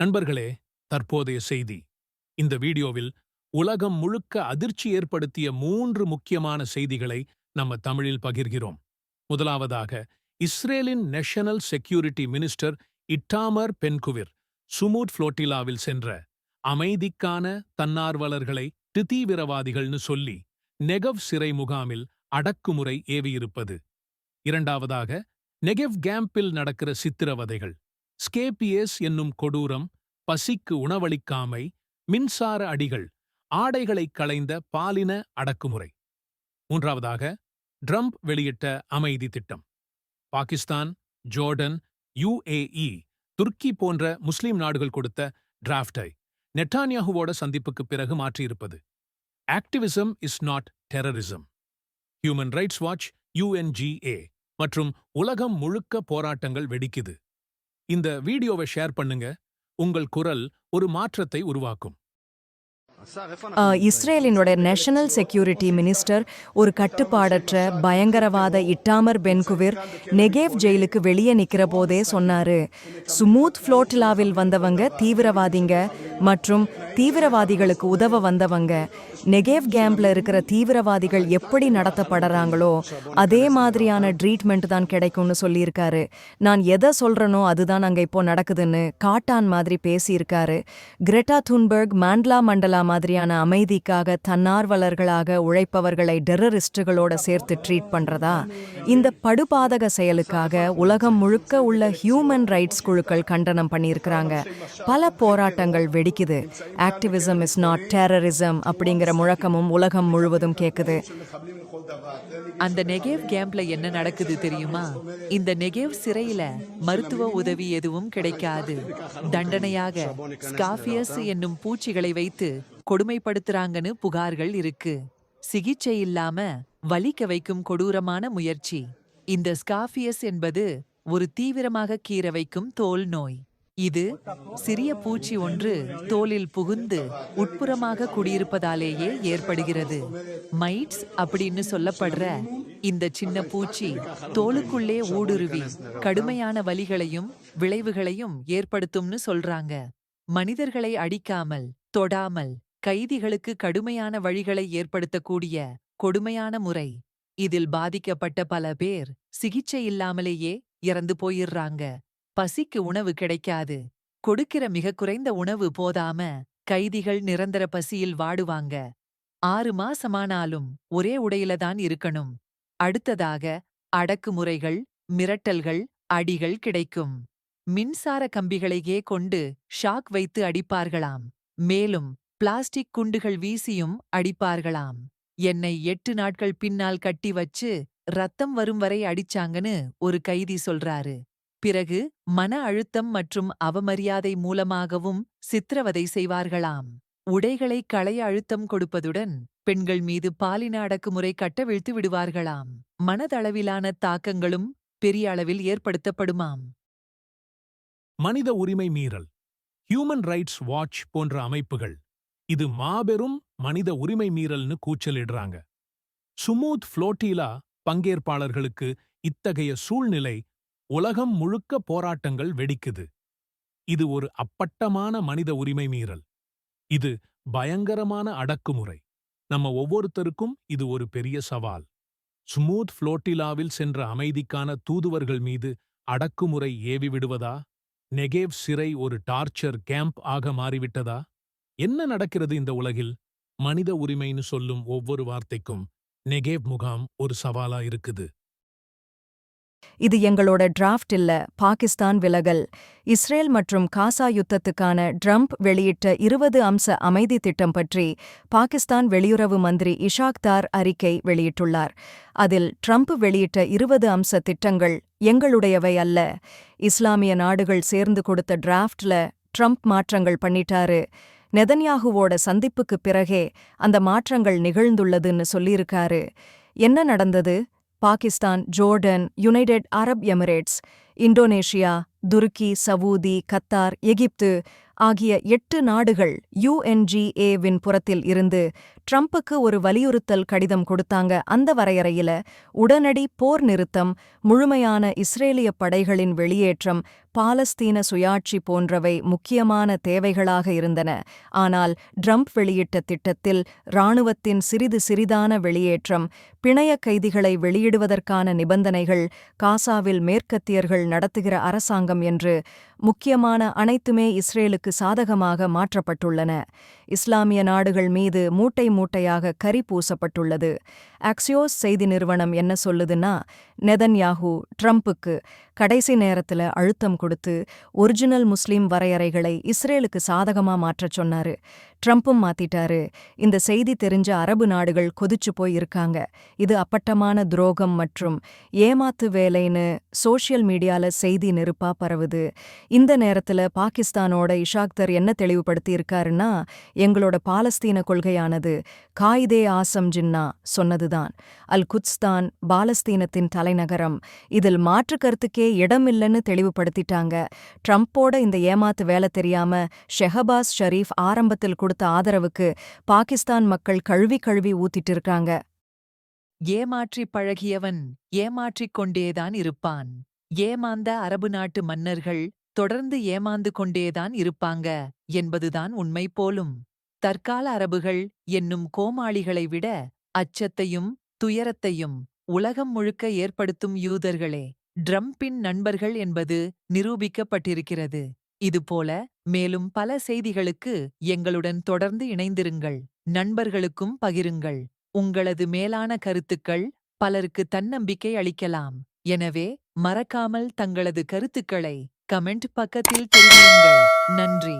நண்பர்களே தற்போதைய செய்தி. இந்த வீடியோவில் உலகம் முழுக்க அதிர்ச்சி ஏற்படுத்திய மூன்று முக்கியமான செய்திகளை நம்ம தமிழில் பகிர்கிறோம். முதலாவதாக இஸ்ரேலின் national security minister Itamar Ben Gvir Sumud புளோட்டிலாவில் சென்ற அமைதிக்கான தன்னார்வலர்களை தீவிரவாதிகள்னு சொல்லி நெகவ் சிறை முகாமில் அடக்குமுறை ஏவியிருப்பது. இரண்டாவதாக நெகெவ் கேம்பில் நடக்கிற சித்திரவதைகள். ஸ்கேபியஸ் என்னும் கொடூரம் பசிக்கு உணவளிக்காமை மின்சார அடிகள் ஆடைகளை களைந்த பாலின அடக்குமுறை. மூன்றாவதாக ட்ரம்ப் வெளியிட்ட அமைதி திட்டம். பாகிஸ்தான் ஜோர்டன் யுஏஇ துர்க்கி போன்ற முஸ்லிம் நாடுகள் கொடுத்த டிராஃப்டை நெட்டான்யாகுவோட சந்திப்புக்கு பிறகு மாற்றியிருப்பது. Activism is not terrorism. Human rights watch UNGA மற்றும் உலகம் முழுக்க போராட்டங்கள் வெடிக்குது. இந்த வீடியோவை ஷேர் பண்ணுங்க. உங்கள் குரல் ஒரு மாற்றத்தை உருவாக்கும். இஸ்ரேலினுடைய நேஷனல் செக்யூரிட்டி மினிஸ்டர் ஒரு கட்டுப்பாடற்ற பயங்கரவாத இட்டாமர் பென்குவிர் நெகேவ் ஜெயிலுக்கு வெளியே நிக்கிற போதே சொன்னாரு. சுமூத் ஃப்ளோட்டிலாவில் வந்தவங்க தீவிரவாதிங்க மற்றும் தீவிரவாதிகளுக்கு உதவ வந்தவங்க. நெகேவ் கேம்ப்ல இருக்கிற தீவிரவாதிகள் எப்படி நடத்தப்படுறாங்களோ அதே மாதிரியான ட்ரீட்மெண்ட் தான் கிடைக்கும்னு சொல்லியிருக்காரு. நான் எதை சொல்றேனோ அதுதான் அங்க இப்போ நடக்குதுன்னு காட்டான் மாதிரி பேசியிருக்காரு. கிரெட்டா துன்பர்க் மாண்ட்லா மண்டலா மாதிரியான அமைதிக்காக தன்னார்வலர்களாக உழைப்பவர்களை டெரரிஸ்டுகளோட சேர்த்து ட்ரீட் பண்றதா? இந்த படுபாதக செயலுக்காக உலகம் முழுக்க உள்ள ஹியூமன் ரைட்ஸ் குழுக்கள் கண்டனம் பண்ணியிருக்கிறாங்க. பல போராட்டங்கள் வெடிக்குது. ஆக்டிவிசம் இஸ் நாட் டெரரிசம் அப்படிங்கிற முழக்கமும் உலகம் முழுவதும் கேட்குது அந்த நெகேவ் கேம்ப்ல என்ன நடக்குது தெரியுமா? இந்த நெகேவ் சிறையில மருத்துவ உதவி எதுவும் கிடைக்காது. தண்டனையாக ஸ்காஃபியஸ் என்னும் பூச்சிகளை வைத்து கொடுமைப்படுத்துறாங்கன்னு புகார்கள் இருக்கு. சிகிச்சை இல்லாம வலிக்க வைக்கும் கொடூரமான முயற்சி. இந்த ஸ்காஃபியஸ் என்பது ஒரு தீவிரமாக கீற வைக்கும் தோல் நோய். இது சிறிய பூச்சி ஒன்று தோலில் புகுந்து உட்புறமாக குடியிருப்பதாலேயே ஏற்படுகிறது. மைட்ஸ் அப்படின்னு சொல்லப்படுற இந்த சின்ன பூச்சி தோலுக்குள்ளே ஊடுருவி கடுமையான வலிகளையும் விளைவுகளையும் ஏற்படுத்தும்னு சொல்றாங்க. மனிதர்களை அடிக்காமல் தொடாமல் கைதிகளுக்கு கடுமையான வழிகளை ஏற்படுத்தக்கூடிய கொடுமையான முறை. இதில் பாதிக்கப்பட்ட பல பேர் சிகிச்சை இல்லாமலேயே இறந்து போயிடுறாங்க. பசிக்கு உணவு கிடைக்காது. கொடுக்கிற மிக குறைந்த உணவு போதாம கைதிகள் நிரந்தர பசியில் வாடுவாங்க. ஆறு மாசமானாலும் ஒரே உடையில தான் இருக்கணும். அடுத்ததாக அடக்குமுறைகள் மிரட்டல்கள் அடிகள் கிடைக்கும். மின்சார கம்பிகளையே கொண்டு ஷாக் வைத்து அடிப்பார்களாம். மேலும் பிளாஸ்டிக் குண்டுகள் வீசியும் அடிப்பார்களாம். என்னை எட்டு நாட்கள் பின்னால் கட்டி வச்சு ரத்தம் வரும் வரை அடிச்சாங்கன்னு ஒரு கைதி சொல்றாரு. பிறகு மன அழுத்தம் மற்றும் அவமரியாதை மூலமாகவும் சித்திரவதை செய்வார்களாம். உடைகளை களைய அழுத்தம் கொடுப்பதுடன் பெண்கள் மீது பாலின அடக்குமுறை கட்டவிழ்த்து விடுவார்களாம். மனதளவிலான தாக்கங்களும் பெரிய அளவில் ஏற்படுத்தப்படுமாம். மனித உரிமை மீறல். ஹியூமன் ரைட்ஸ் வாட்ச் போன்ற அமைப்புகள் இது மாபெரும் மனித உரிமை மீறல்னு கூச்சலிடுறாங்க. சுமூத் ஃப்ளோட்டிலா பங்கேற்பாளர்களுக்கு இத்தகைய சூழ்நிலை உலகம் முழுக்க போராட்டங்கள் வெடிக்குது. இது ஒரு அப்பட்டமான மனித உரிமை மீறல். இது பயங்கரமான அடக்குமுறை. நம்ம ஒவ்வொருத்தருக்கும் இது ஒரு பெரிய சவால். ஸ்மூத் புளோட்டிலாவில் சென்ற அமைதிக்கான தூதுவர்கள் மீது அடக்குமுறை ஏவி விடுவதா? நெகேவ் சிறை ஒரு டார்ச்சர் கேம்ப் ஆக மாறிவிட்டதா? என்ன நடக்கிறது இந்த உலகில்? மனித உரிமைன்னு சொல்லும் ஒவ்வொரு வார்த்தைக்கும் நெகேவ் முகாம் ஒரு சவாலா இருக்குது. இது எங்களோட டிராஃப்ட் இல்ல பாகிஸ்தான் விலகல். இஸ்ரேல் மற்றும் காசா யுத்தத்துக்கான ட்ரம்ப் வெளியிட்ட இருபது அம்ச அமைதி திட்டம் பற்றி பாகிஸ்தான் வெளியுறவு மந்திரி இஷாக் தார் அறிக்கை வெளியிட்டுள்ளார். அதில் ட்ரம்ப் வெளியிட்ட இருபது அம்ச திட்டங்கள் எங்களுடையவை அல்ல. இஸ்லாமிய நாடுகள் சேர்ந்து கொடுத்த டிராஃப்ட்ல ட்ரம்ப் மாற்றங்கள் பண்ணிட்டாரு. நெதன்யாகுவோட சந்திப்புக்குப் பிறகே அந்த மாற்றங்கள் நிகழ்ந்துள்ளதுன்னு சொல்லியிருக்காரு. என்ன நடந்தது? Pakistan Jordan United Arab Emirates Indonesia துருக்கி சவூதி கத்தார் எகிப்து ஆகிய எட்டு நாடுகள் யுஎன்ஜிஏவின் புறத்தில் இருந்து ட்ரம்புக்கு ஒரு வலியுறுத்தல் கடிதம் கொடுத்தாங்க அந்த வரையறையில உடனடி போர் நிறுத்தம் முழுமையான இஸ்ரேலிய படைகளின் வெளியேற்றம் பாலஸ்தீன சுயாட்சி போன்றவை முக்கியமான தேவைகளாக இருந்தன. ஆனால் ட்ரம்ப் வெளியிட்ட திட்டத்தில் இராணுவத்தின் சிறிது சிறிதான வெளியேற்றம் பிணைய கைதிகளை வெளியிடுவதற்கான நிபந்தனைகள் காசாவில் மேற்கத்தியர்கள் நடத்துகிற அரசாங்கம் என்று முக்கியமான அனைத்துமே இஸ்ரேலுக்கு சாதகமாக மாற்றப்பட்டுள்ளன. இஸ்லாமிய நாடுகள் மீது மூட்டை மூட்டையாக கரி பூசப்பட்டுள்ளது. அக்சியோஸ் செய்தி நிறுவனம் என்ன சொல்லுதுன்னா நெதன்யாஹூ ட்ரம்ப்புக்கு கடைசி நேரத்துல அழுத்தம் கொடுத்து ஒரிஜினல் முஸ்லீம் வரையறைகளை இஸ்ரேலுக்கு சாதகமா மாற்றச் சொன்னாரு. ட்ரம்ப்பும் மாத்திட்டாரு. இந்த செய்தி தெரிஞ்ச அரபு நாடுகள் கொதிச்சு போய் இருக்காங்க. இது அப்பட்டமான துரோகம் மற்றும் ஏமாத்து வேலைன்னு சோஷியல் மீடியால செய்தி நெருப்பா பரவுது. இந்த நேரத்துல பாகிஸ்தானோட இஷாக்தர் என்ன தெளிவுபடுத்தி இருக்காருன்னா எங்களோட பாலஸ்தீன கொள்கையானது காயிதே ஆசம் ஜின்னா சொன்னதுதான். அல் குத்ஸ்தான் பாலஸ்தீனத்தின் தலைநகரம். இதில் மாற்று கருத்துக்கே இடமில்லைன்னு தெளிவுபடுத்திட்டாங்க. ட்ரம்ப்போட இந்த ஏமாத்து வேலை தெரியாம ஷெஹபாஸ் ஷரீஃப் ஆரம்பத்தில் கொடுத்த ஆதரவுக்கு பாகிஸ்தான் மக்கள் கழுவி கழுவி ஊத்திட்டு இருக்காங்க. ஏமாற்றிப் பழகியவன் ஏமாற்றிக் கொண்டேதான் இருப்பான். ஏமாந்த அரபு நாட்டு மன்னர்கள் தொடர்ந்து ஏமாந்து கொண்டேதான் இருப்பாங்க என்பதுதான் உண்மை போலும். தற்கால அரபுகள் என்னும் கோமாளிகளை விட அச்சத்தையும் துயரத்தையும் உலகம் முழுக்க ஏற்படுத்தும் யூதர்களே ட்ரம்பின் நண்பர்கள் என்பது நிரூபிக்கப்பட்டிருக்கிறது. இதுபோல மேலும் பல செய்திகளுக்கு எங்களுடன் தொடர்ந்து இணைந்திருங்கள். நண்பர்களுக்கும் பகிருங்கள். உங்களது மேலான கருத்துக்கள் பலருக்கு தன்னம்பிக்கை அளிக்கலாம். எனவே மறக்காமல் தங்களது கருத்துக்களை கமெண்ட் பக்கத்தில் தெரிவியுங்கள். நன்றி.